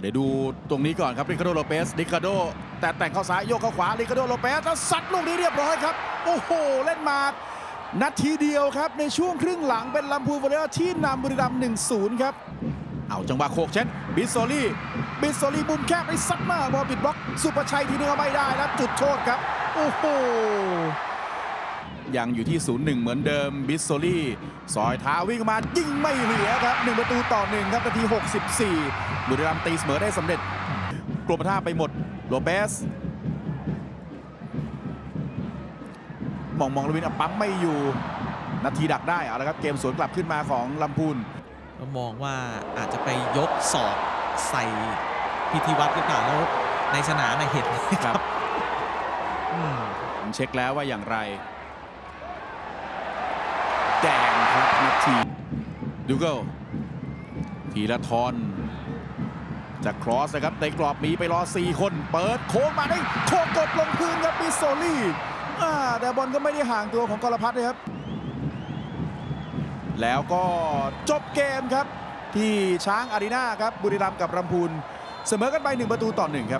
เดี๋ยวดูตรงนี้ก่อนครับริคาโดโลเปสริคาโด แต่แต่งเข้าซ้ายโยกเข้าขวาริคาโดโลเปสแล้วซัดลูกนี้เรียบร้อยครับ โอ้โห เล่นมานาทีเดียวครับ ในช่วงครึ่งหลังเป็นลำพูนวอลเลย์ที่นำบุรีรัมย์1-0ครับ เอาจังหวะโคกเช็ดบิสโซลี่บิสโซลี่มุมแคบไปซัดมาบอลปิดบล็อก สุประชัยทีนึงเอาไม่ได้แล้วจุดโทษครับ โอ้โห ยังอยู่ที่ 0-1 เหมือนเดิมบิสโซลี่ซอยเท้าวิ่งมายิงไม่เหลือครับ 1 ประตูต่อ 1 ครับนาที 64 บุรีรัมย์ตีเสมอได้สำเร็จกลมท่าไปหมดโลเปสมองมองลวินอะปั๊มไม่อยู่ นาทีดักได้เอาละครับ เกมสวนกลับขึ้นมาของลำพูนก็มองว่าอาจจะไปยกศอกใส่พิธีวัตรหรือเปล่าแล้วในสนามน่ะเห็นครับอืมผมเช็คแล้วว่าอย่างไร แดงครับนาทีดูเกิลทีละทอนจะครอสนะครับในกรอบมีไปรอ 4 คน เปิดโค้งมาได้โคงกดลงพื้นครับบิโซลี่แต่บอลก็ไม่ได้ห่างตัวของกรพัฒน์นะครับ แล้วก็จบเกมครับ ที่ช้างอารีนาครับบุรีรัมย์กับลำพูนเสมอกันไป 1 ประตูต่อ1ครับ